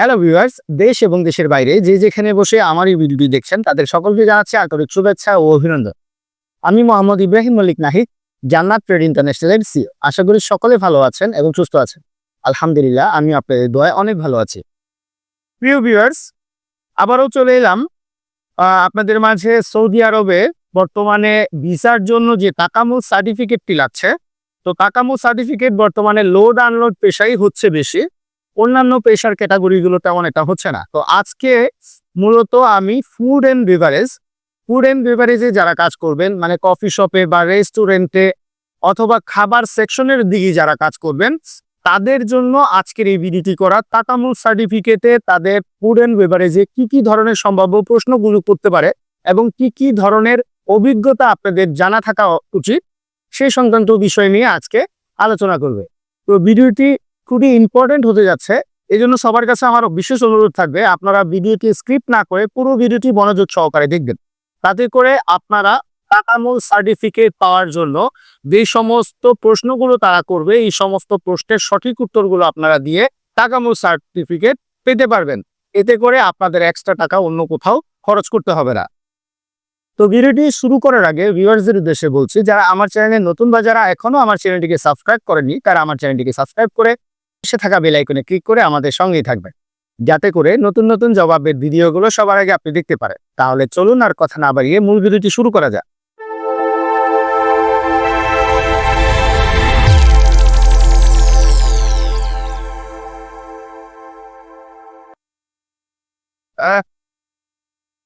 Hello viewers দেশ এবং দেশের বাইরে যে যেখানে বসে আমার এই ভিডিওটি দেখছেন, তাদের সকলকে জানাচ্ছি আন্তরিক শুভেচ্ছা ও অভিনন্দন। আমি মোহাম্মদ ইব্রাহিম মল্লিক নাহিদ, জান্নাত ট্রেড ইন্টারন্যাশনালের সিও আশা করি সকলে ভালো আছেন এবং সুস্থ আছেন। আলহামদুলিল্লাহ আমি আপনাদের দোয়ায় অনেক ভালো আছি। প্রিয় ভিউয়ার্স আবারও চলে এলাম। আপনাদের মাঝে সৌদি আরবে বর্তমানে ভিসার জন্য যে তাকামু সার্টিফিকেটটি লাগছে, তো তাকামু সার্টিফিকেট বর্তমানে লোড আনলোড পেশাই হচ্ছে বেশি। অন্যান্য পেশার ক্যাটাগরিগুলো তেমন এটা হচ্ছে না। তো আজকে মূলত আমি food and beverage food and বেভারেজে যারা কাজ করবেন মানে কফি শপে বা রেস্টুরেন্টে অথবা খাবার সেকশনের দিকে যারা কাজ করবেন, তাদের জন্য আজকের এই ভিডিওটি করা। তাকামুল সার্টিফিকেটে তাদের ফুড অ্যান্ড বেভারেজে কি কি ধরনের সম্ভাব্য প্রশ্নগুলো করতে পারে এবং কি কি ধরনের অভিজ্ঞতা আপনাদের জানা থাকা উচিত সেই সংক্রান্ত বিষয় নিয়ে আজকে আলোচনা করবে। তো ভিডিওটি খুবই ইম্পর্টেন্ট হতে যাচ্ছে। এই জন্য সবার কাছে আমার বিশেষ অনুরোধ থাকবে, আপনারা ভিডিওটি স্ক্রিপ্ট না করে পুরো ভিডিওটি মনোযোগ সহকারে দেখবেন। তাতে করে আপনারা তাকামূল সার্টিফিকেট পাওয়ার জন্য যে সমস্ত প্রশ্নগুলো তারা করবে, এই সমস্ত প্রশ্নের সঠিক উত্তরগুলো আপনারা দিয়ে তাকামূল সার্টিফিকেট পেতে পারবেন। এতে করে আপনাদের এক্সট্রা টাকা অন্য কোথাও খরচ করতে হবে না। তো ভিডিওটি শুরু করার আগে ভিউয়ার্সদের উদ্দেশ্যে বলছি, যারা আমার চ্যানেলে নতুন বা যারা এখনও আমার চ্যানেলটিকে সাবস্ক্রাইব করেনি তারা আমার চ্যানেলটিকে সাবস্ক্রাইব করে পাশে থাকা বেল আইকনে ক্লিক করে আমাদের সঙ্গেই থাকবেন। যাতে করে নতুন নতুন জবাবের ভিডিওগুলো সবার আগে আপনি দেখতে পারেন। তাহলে চলুন আর কথা না বাড়িয়ে মূল ভিডিওটি শুরু করা যাক।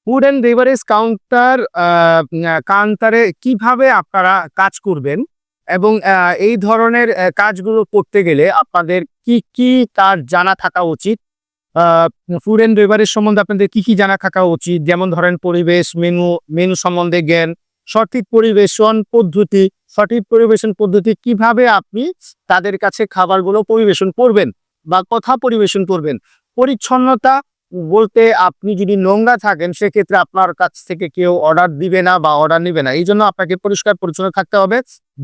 ফুড অ্যান্ড বেভারেজ কাউন্টার কাউন্টারে কীভাবে আপনারা কাজ করবেন? এবং এই ধরনের কাজগুলো করতে গেলে আপনাদের কি কি তার জানা থাকা উচিত? ফুড অ্যান্ড বেভারেজ সম্বন্ধে আপনাদের কি কি জানা থাকা উচিত? যেমন ধরেন পরিবেশ মেনু মেনু সম্বন্ধে জ্ঞান, সঠিক পরিবেশন পদ্ধতি, সঠিক পরিবেশন পদ্ধতি, কীভাবে আপনি তাদের কাছে খাবারগুলো পরিবেশন করবেন বা কথা পরিবেশন করবেন? পরিচ্ছন্নতা বলতে আপনি যদি নোংরা থাকেন, সেক্ষেত্রে আপনার কাছ থেকে কেউ অর্ডার দিবে না বা অর্ডার নিবে না। এই জন্য আপনাকে পরিষ্কার পরিচ্ছন্ন থাকতে হবে।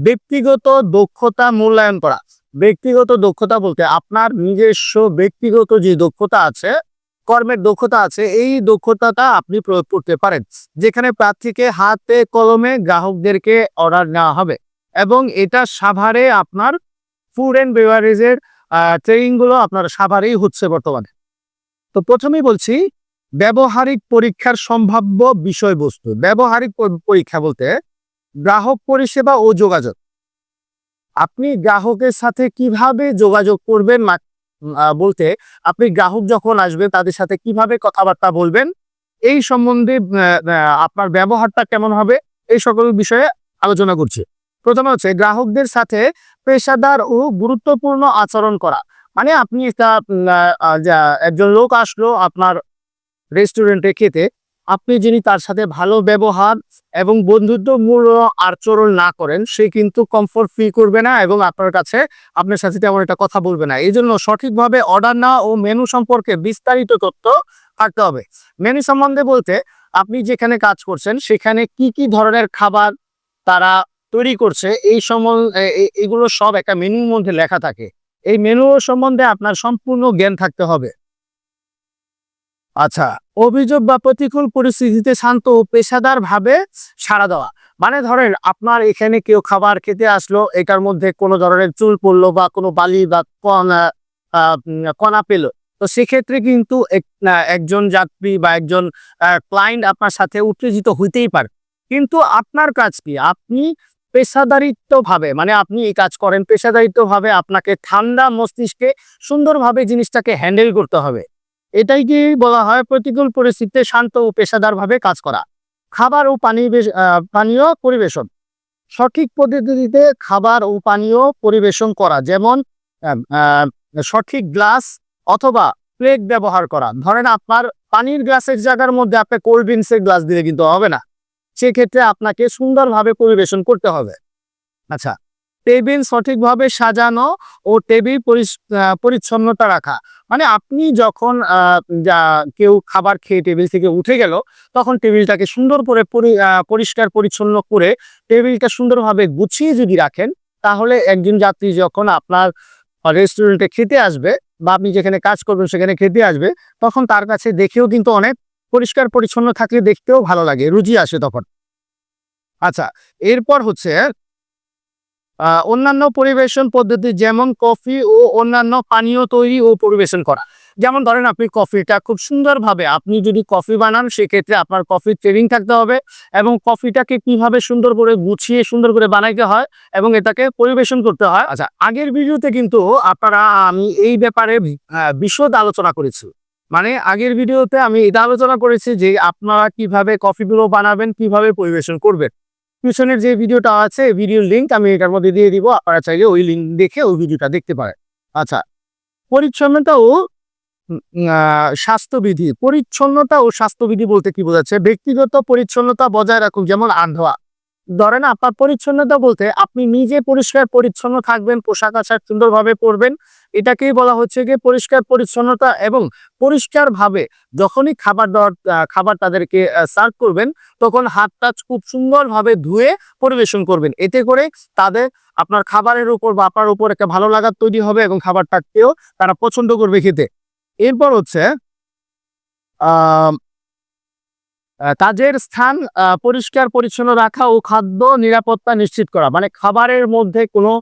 ব্যক্তিগত দক্ষতা মূল্যায়ন করা। ব্যক্তিগত দক্ষতা বলতে আপনার নিজস্ব ব্যক্তিগত যে দক্ষতা আছে, কর্মের দক্ষতা আছে, এই দক্ষতাটা আপনি প্রয়োগ করতে পারেন। যেখানে প্রার্থীকে হাতে কলমে গ্রাহকদেরকে অর্ডার নেওয়া হবে এবং এটা সাভারে আপনার ফুড অ্যান্ড বেভারেজের ট্রেনিংগুলো আপনার সাভারেই হচ্ছে বর্তমানে। তো প্রথমেই বলছি, ব্যবহারিক পরীক্ষার সম্ভাব্য বিষয়বস্তু। ব্যবহারিক পরীক্ষা বলতে গ্রাহক পরিষেবা ও যোগাযোগ। আপনি গ্রাহকের সাথে কীভাবে যোগাযোগ করবেন বলতে আপনি গ্রাহক যখন আসবে তাদের সাথে কীভাবে কথাবার্তা বলবেন, এই সম্বন্ধে আপনার ব্যবহারটা কেমন হবে, এই সকল বিষয়ে আলোচনা করছি। প্রথমে হচ্ছে, গ্রাহকদের সাথে পেশাদার ও গুরুত্বপূর্ণ আচরণ করা। মানে আপনি একটা একজন লোক আসলো আপনার রেস্টুরেন্টে খেতে, আপনি যিনি তার সাথে ভালো ব্যবহার এবং বন্ধুত্বমূলক আচরণ না করেন, সে কিন্তু কমফোর্ট ফিল করবে না এবং আপনার কাছে আপনার সাথে তেমন একটা কথা বলবে না। এই জন্য সঠিকভাবে অর্ডার না ও মেনু সম্পর্কে বিস্তারিত তথ্য থাকতে হবে। মেনু সম্বন্ধে বলতে, আপনি যেখানে কাজ করছেন, সেখানে কি কি ধরনের খাবার তারা তৈরি করছে, এই সম্বন্ধে এগুলো সব একটা মেনুর মধ্যে লেখা থাকে। এই মেনু সম্বন্ধে আপনার সম্পূর্ণ জ্ঞান থাকতে হবে। আচ্ছা অভিযোগ বা প্রতিকূল পরিস্থিতিতে শান্ত ও পেশাদার ভাবে সাড়া দেওয়া। মানে ধরেন, আপনার এখানে কেউ খাবার খেতে আসলো, এটার মধ্যে কোনো ধরনের চুল পড়ল বা কোনো বালি বা কণা কণা পেল। তো সেক্ষেত্রে কিন্তু এক- একজন যাত্রী বা একজন ক্লায়েন্ট আপনার সাথে উত্তেজিত হইতেই পারে। কিন্তু আপনার কাজ কি? আপনি পেশাদারিত্ব ভাবে মানে আপনি এই কাজ করেন পেশাদারিত্ব ভাবে আপনাকে ঠান্ডা মস্তিষ্কে সুন্দরভাবে জিনিসটাকে হ্যান্ডেল করতে হবে। এটাই কি বলা হয় প্রতিকূল পরিস্থিতিতে শান্ত ও পেশাদার ভাবে কাজ করা। খাবার ও পানি পানীয় পরিবেশন। সঠিক পদ্ধতিতে খাবার ও পানীয় পরিবেশন করা, যেমন সঠিক গ্লাস অথবা প্লেট ব্যবহার করা। ধরেন আপনার পানির গ্লাসের জায়গার মধ্যে আপনি কোল্ড ড্রিঙ্কসের গ্লাস দিলে কিন্তু হবে না। সেক্ষেত্রে আপনাকে সুন্দরভাবে পরিবেশন করতে হবে। আচ্ছা টেবিল সঠিকভাবে সাজানো ও টেবিল পরিচ্ছন্নতা রাখা। মানে আপনি যখন কেউ খাবার খেয়ে টেবিল থেকে উঠে গেল, তখন টেবিলটাকে সুন্দর করে পরি- পরিষ্কার পরিচ্ছন্ন করে টেবিলটা সুন্দরভাবে গুছিয়ে যদি রাখেন, তাহলে একজন যাত্রী যখন আপনার রেস্টুরেন্টে খেতে আসবে বা আপনি যেখানে কাজ করবেন সেখানে খেতে আসবে, তখন তার কাছে দেখেও কিন্তু অনেক পরিষ্কার পরিচ্ছন্ন থাকলে দেখতেও ভালো লাগে রুচি আসে তখন। আচ্ছা এরপর হচ্ছে অন্যান্য পরিবেশন পদ্ধতি যেমন কফি ও অন্যান্য পানীয় তৈরি ও পরিবেশন করা। যেমন ধরেন আপনি কফিটা খুব সুন্দরভাবে আপনি যদি কফি বানান, সেক্ষেত্রে আপনার কফির ট্রেনিং থাকতে হবে এবং কফিটাকে কীভাবে সুন্দর করে গুছিয়ে সুন্দর করে বানাইতে হয় এবং এটাকে পরিবেশন করতে হয়। আচ্ছা আগের ভিডিওতে কিন্তু আপনারা, আমি এই ব্যাপারে বিশদ আলোচনা করেছি। মানে আগের ভিডিওতে আমি এটা আলোচনা করেছি যে আপনারা কীভাবে কফিগুলো বানাবেন, কীভাবে পরিবেশন করবেন। পিছনের যে ভিডিওটা আছে, ভিডিওর লিঙ্ক আমি এটার মধ্যে দিয়ে দিব, আপনারা চাইলে ওই লিঙ্ক দেখে ওই ভিডিওটা দেখতে পারেন। আচ্ছা পরিচ্ছন্নতা ও স্বাস্থ্যবিধি। পরিচ্ছন্নতা ও স্বাস্থ্যবিধি বলতে কি বোঝাচ্ছে? ব্যক্তিগত পরিচ্ছন্নতা বজায় রাখুন, যেমন আন্ধোয়া ধরেন আপনার পরিচ্ছন্নতা বলতে আপনি নিজে পরিষ্কার পরিচ্ছন্ন থাকবেন, পোশাক আশাক সুন্দরভাবে পরবেন এটাকেই বলা হচ্ছে গিয়ে পরিষ্কার পরিচ্ছন্নতা এবং পরিষ্কার ভাবে যখনই খাবার দেওয়ার খাবার তাদেরকে সার্ভ করবেন, তখন হাত টাচ খুব সুন্দরভাবে ধুয়ে পরিবেশন করবেন। এতে করে তাদের, আপনার খাবারের উপর বা আপনার উপর একটা ভালো লাগার তৈরি হবে এবং খাবারটাকেও তারা পছন্দ করবে খেতে। এরপর হচ্ছে কাজের স্থান পরিষ্কার পরিচ্ছন্ন রাখা ও খাদ্য নিরাপত্তা নিশ্চিত করা। মানে খাবারের মধ্যে কোনো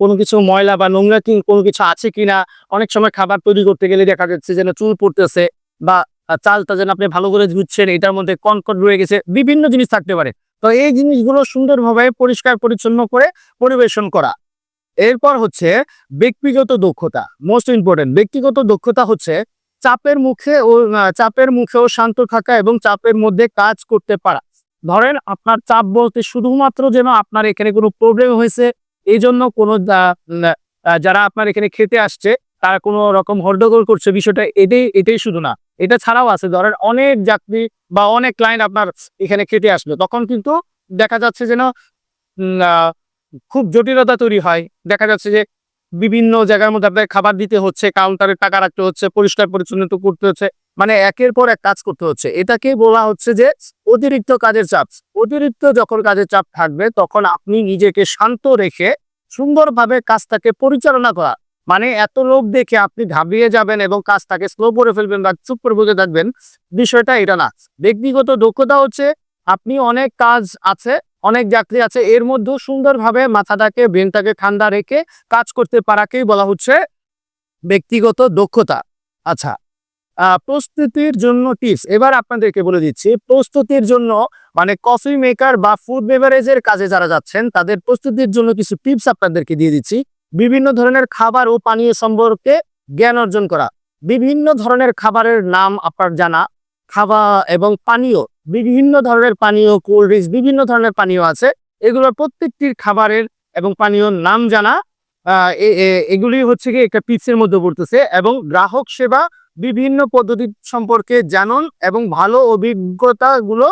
কোনো কিছু ময়লা বা নোংরা কি, কোনো কিছু আছে কিনা, অনেক সময় খাবার তৈরি করতে গেলে দেখা যাচ্ছে যেন চুল পড়তেছে বা চালটা যেন আপনি ভালো করে ধুচ্ছেন, এটার মধ্যে কনকট রয়ে গেছে, বিভিন্ন জিনিস থাকতে পারে। তো এই জিনিসগুলো সুন্দরভাবে পরিষ্কার পরিচ্ছন্ন করে পরিবেশন করা। এরপর হচ্ছে ব্যক্তিগত দক্ষতা মোস্ট ইম্পর্টেন্ট ব্যক্তিগত দক্ষতা হচ্ছে চাপের মুখে ও চাপের মুখেও শান্ত থাকা এবং চাপের মধ্যে কাজ করতে পারা। ধরেন আপনার চাপ বলতে শুধুমাত্র যেন আপনার এখানে কোনো প্রবলেম হয়েছে এই জন্য কোনো যারা আপনার এখানে খেতে আসছে, তারা কোনো রকম হরডগোল করছে, বিষয়টা এটাই এটাই শুধু না। এটা ছাড়াও আছে, ধরেন অনেক যাত্রী বা অনেক ক্লায়েন্ট আপনার এখানে খেতে আসলো, তখন কিন্তু দেখা যাচ্ছে যেন খুব জটিলতা তৈরি হয়। দেখা যাচ্ছে যে বিভিন্ন জায়গার মধ্যে আপনাকে খাবার দিতে হচ্ছে কাউন্টারে টাকা রাখতে হচ্ছে, পরিষ্কার পরিচ্ছন্নতা করতে হচ্ছে। মানে একের পর এক কাজ করতে হচ্ছে। এটাকে বলা হচ্ছে যে অতিরিক্ত কাজের চাপ। অতিরিক্ত যখন কাজের চাপ থাকবে, তখন আপনি নিজেকে শান্ত রেখে সুন্দরভাবে কাজটাকে পরিচালনা করা। মানে এত লোক দেখে আপনি ঘাবড়িয়ে যাবেন এবং কাজটাকে স্লো করে ফেলবেন বা চুপ করে বসে থাকবেন, বিষয়টা এটা না। ব্যক্তিগত দক্ষতা হচ্ছে আপনি অনেক কাজ আছে অনেক যাত্রী আছে। এর মধ্যেও সুন্দরভাবে মাথাটাকে, ব্রেনটাকে ঠান্ডা রেখে কাজ করতে পারাকেই বলা হচ্ছে ব্যক্তিগত দক্ষতা। আচ্ছা প্রস্তুতির জন্য টিপস। এবার আপনাদেরকে বলে দিচ্ছি, প্রস্তুতির জন্য মানে কফি মেকার বা ফুড বেভারেজের কাজে যারা যাচ্ছেন, তাদের প্রস্তুতির জন্য কিছু টিপস আপনাদেরকে দিয়ে দিচ্ছি। বিভিন্ন ধরনের খাবার ও পানীয় সম্পর্কে জ্ঞান অর্জন করা। বিভিন্ন ধরনের খাবারের নাম আপনার জানা। খাওয়া এবং পানীয় বিভিন্ন ধরনের পানীয় কোল্ড ড্রিঙ্কস বিভিন্ন ধরনের পানীয় আছে। এগুলোর প্রত্যেকটির খাবারের এবং পানীয়র নাম জানা। এগুলি হচ্ছে কি একটা টিপসের মধ্যে পড়তেছে এবং গ্রাহক সেবা বিভিন্ন পদ্ধতি সম্পর্কে জানুন এবং ভালো অভিজ্ঞতাগুলো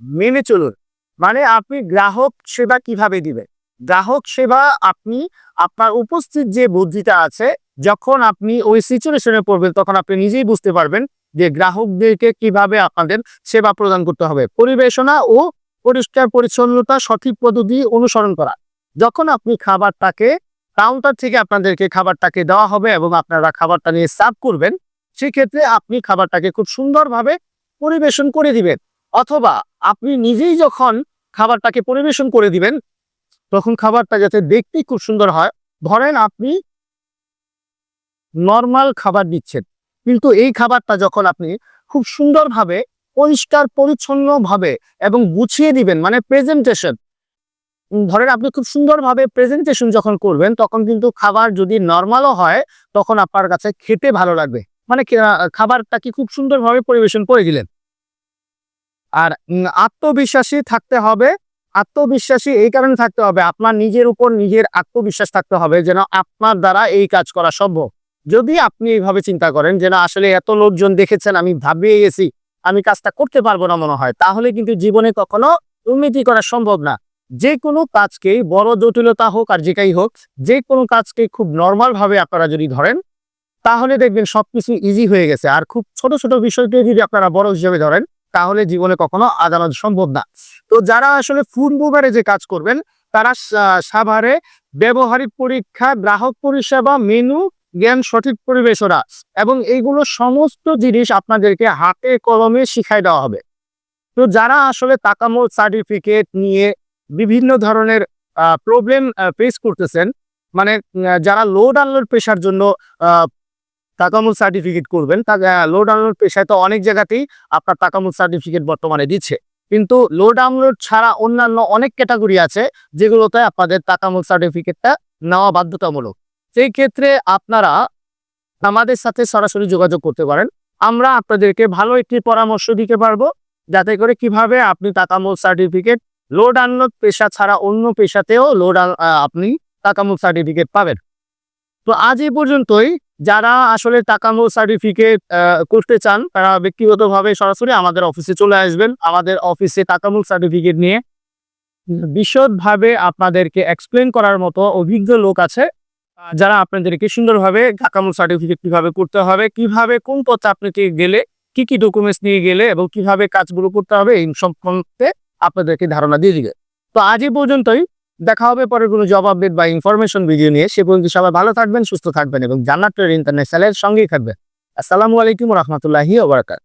মেনে চলুন। মানে আপনি গ্রাহক সেবা কীভাবে দিবেন? গ্রাহক সেবা আপনি, আপনার উপস্থিত যে বুদ্ধিটা আছে, যখন আপনি ওই সিচুয়েশনে পড়বেন, তখন আপনি নিজেই বুঝতে পারবেন যে গ্রাহকদেরকে কীভাবে আপনাদের সেবা প্রদান করতে হবে। পরিবেশনা ও পরিষ্কার পরিচ্ছন্নতা সঠিক পদ্ধতি অনুসরণ করা। যখন আপনি খাবারটাকে কাউন্টার থেকে আপনাদেরকে খাবারটাকে দেওয়া হবে এবং আপনারা খাবারটা নিয়ে সার্ভ করবেন, সেক্ষেত্রে আপনি খাবারটাকে খুব সুন্দরভাবে পরিবেশন করে দিবেন। অথবা আপনি নিজেই যখন খাবারটাকে পরিবেশন করে দিবেন, তখন খাবারটা যাতে দেখতেই খুব সুন্দর হয়, ধরেন আপনি নর্মাল খাবার দিচ্ছেন। কিন্তু এই খাবারটা যখন আপনি খুব সুন্দরভাবে, পরিষ্কার, পরিচ্ছন্নভাবে এবং গুছিয়ে দিবেন মানে প্রেজেন্টেশন ধরেন আপনি খুব সুন্দরভাবে প্রেজেন্টেশন যখন করবেন, তখন কিন্তু খাবার যদি নর্মালও হয়, তখন আপনার কাছে খেতে ভালো লাগবে। মানে খাবারটা কি খুব সুন্দরভাবে পরিবেশন করে দিলেন। আর আত্মবিশ্বাসী থাকতে হবে। আত্মবিশ্বাসী এই কারণে থাকতে হবে, আপনার নিজের উপর নিজের আত্মবিশ্বাস থাকতে হবে যেন আপনার দ্বারা এই কাজ করা সম্ভব। যদি আপনি এইভাবে চিন্তা করেন যে না, আসলে এত লোকজন দেখেছেন, আমি ভাবিয়ে গেছি, আমি কাজটা করতে পারব না মনে হয়, তাহলে কিন্তু জীবনে কখনো উন্নতি করা সম্ভব না। যে কোনো কাজকেই বড় জটিলতা হোক আর যেটাই হোক, যে কোনো কাজকে খুব নর্মাল ভাবে আপনারা যদি ধরেন, তাহলে দেখবেন সবকিছু ইজি হয়ে গেছে। আর খুব ছোট ছোট বিষয়কে যদি আপনারা বড় হিসেবে ধরেন, তাহলে জীবনে কখনো আদালত সম্ভব না। তো যারা আসলে ফুড মুভারে যে কাজ করবেন, তারা সাভারে ব্যবহারিক পরীক্ষা, গ্রাহক পরিষেবা মেনু জ্ঞান, সঠিক পরিবেশনা এবং এইগুলো সমস্ত জিনিস আপনাদেরকে হাতে কলমে শিখাই দেওয়া হবে। তো যারা আসলে তাকামোল সার্টিফিকেট নিয়ে বিভিন্ন ধরনের প্রবলেম ফেস করতেছেন মানে যারা লোড আনলোড পেশার জন্য তাকামুল সার্টিফিকেট করবেন লোড আনলোড পেশায় তো অনেক জায়গাতেই আপনার তাকামুল সার্টিফিকেট বর্তমানে দিচ্ছে। কিন্তু লোড আনলোড ছাড়া অন্যান্য অনেক ক্যাটাগরি আছে, যেগুলোতে আপনাদের তাকামুল সার্টিফিকেটটা নেওয়া বাধ্যতামূলক। সেই ক্ষেত্রে আপনারা আমাদের সাথে সরাসরি যোগাযোগ করতে পারেন। আমরা আপনাদেরকে ভালো একটি পরামর্শ দিতে পারব, যাতে করে কীভাবে আপনি তাকামুল সার্টিফিকেট লোড আনলোড পেশা ছাড়া অন্য পেশাতেও লোড আপনি তাকামুল সার্টিফিকেট পাবেন। তো আজ এই পর্যন্তই। যারা আসলে তাকামুল সার্টিফিকেট করতে চান, তারা ব্যক্তিগতভাবে সরাসরি আমাদের অফিসে চলে আসবেন। আমাদের অফিসে তাকামুল সার্টিফিকেট নিয়ে বিশদভাবে আপনাদেরকে এক্সপ্লেন করার মতো অভিজ্ঞ লোক আছে। যারা আপনাদেরকে সুন্দরভাবে তাকামুল সার্টিফিকেট কীভাবে করতে হবে, কীভাবে কোন পথে আপনাকে গেলে, কি কি ডকুমেন্টস নিয়ে গেলে এবং কীভাবে কাজগুলো করতে হবে, এই সম্পর্কে আপনাদেরকে ধারণা দিয়ে দিবে। তো আজ এই পর্যন্তই। দেখা হবে পরে কোনো জব আপডেট বা ইনফরমেশন ভিডিও নিয়ে। সে পর্যন্ত সবাই ভালো থাকবেন, সুস্থ থাকবেন এবং জান্নাত ইন্টারন্যাশনালের সঙ্গেই থাকবেন। আসসালামু আলাইকুম রহমতুল্লাহি ওবরাকাত